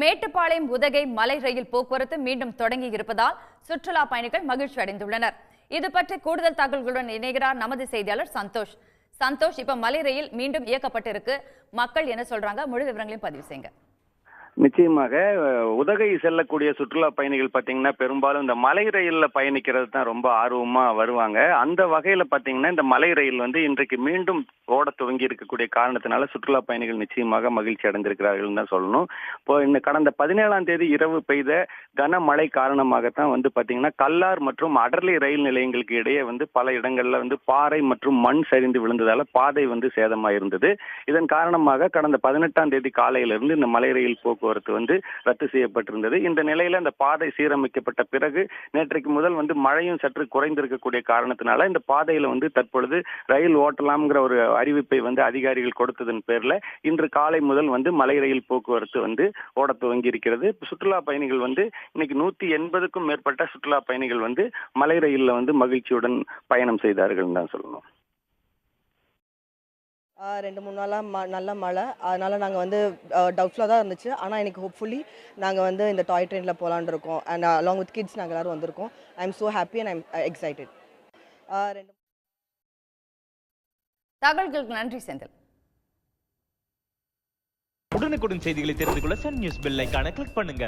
மேட்டுப்பாளையம் உதகை மலை ரயில் போக்குவரத்து மீண்டும் தொடங்கி இருப்பதால் சுற்றுலா பயணிகள் மகிழ்ச்சி அடைந்துள்ளனர். இது பற்றி கூடுதல் தகவல்களுடன் இணைகிறார் நமது செய்தியாளர் சந்தோஷ். சந்தோஷ் இப்ப மலை ரயில் மீண்டும் இயக்கப்பட்டிருக்கு. மக்கள் என்ன சொல்றாங்க? முழு விவரங்களையும் பதிவு செய்யுங்க. நிச்சயமாக உதகை செல்லக்கூடிய சுற்றுலா பயணிகள் பார்த்தீங்கன்னா பெரும்பாலும் இந்த மலை ரயிலில் பயணிக்கிறது தான் ரொம்ப ஆர்வமாக வருவாங்க. அந்த வகையில் பார்த்தீங்கன்னா இந்த மலை ரயில் வந்து இன்றைக்கு மீண்டும் ஓட துவங்கி இருக்கக்கூடிய காரணத்தினால சுற்றுலா பயணிகள் நிச்சயமாக மகிழ்ச்சி அடைந்திருக்கிறார்கள் தான் சொல்லணும். இப்போ இந்த கடந்த பதினேழாம் தேதி இரவு பெய்த கனமழை காரணமாகத்தான் வந்து பார்த்தீங்கன்னா கல்லார் மற்றும் அடர்லி ரயில் நிலையங்களுக்கு இடையே வந்து பல இடங்களில் வந்து பாறை மற்றும் மண் சரிந்து விழுந்ததால் பாதை வந்து சேதமாக இருந்தது இதன் காரணமாக கடந்த பதினெட்டாம் தேதி காலையிலிருந்து இந்த மலை ரயில் போக்குவரத்து போக்குவரத்து வந்து ரத்து செய்யப்பட்டிருந்தது. இந்த நிலையில அந்த பாதை சீரமைக்கப்பட்ட பிறகு நேற்றைக்கு முதல் வந்து மழையும் சற்று குறைந்திருக்கக்கூடிய காரணத்தினால இந்த பாதையில வந்து தற்பொழுது ரயில் ஓட்டலாம்ங்கிற ஒரு அறிவிப்பை வந்து அதிகாரிகள் கொடுத்ததன் பேர்ல இன்று காலை முதல் வந்து மலை ரயில் போக்குவரத்து வந்து ஓட துவங்கி இருக்கிறது சுற்றுலா பயணிகள் வந்து இன்னைக்கு நூத்தி எண்பதுக்கும் மேற்பட்ட சுற்றுலா பயணிகள் வந்து மலை ரயில்ல வந்து மகிழ்ச்சியுடன் பயணம் செய்தார்கள் தான் சொல்லணும். ரெண்டு மூணு நாளாக ம நல்ல மழை. அதனால் நாங்கள் வந்து டவுட்ஃபுல்லாக தான் இருந்துச்சு. ஆனால் இன்னைக்கு ஹோப்ஃபுல்லி நாங்கள் வந்து இந்த டாய் ட்ரெயினில் போகலான்னு இருக்கோம். அண்ட் அலாங் வித் கிட்ஸ் நாங்கள் எல்லோரும் வந்திருக்கோம். I am so happy and I'm excited ரெண்டு தகவல்களுக்கு நன்றி செந்தில். உடனுக்குடன் செய்திகளை தெரிந்து கொள்ள சன் நியூஸ் பெல் ஐகானை கிளிக் பண்ணுங்க.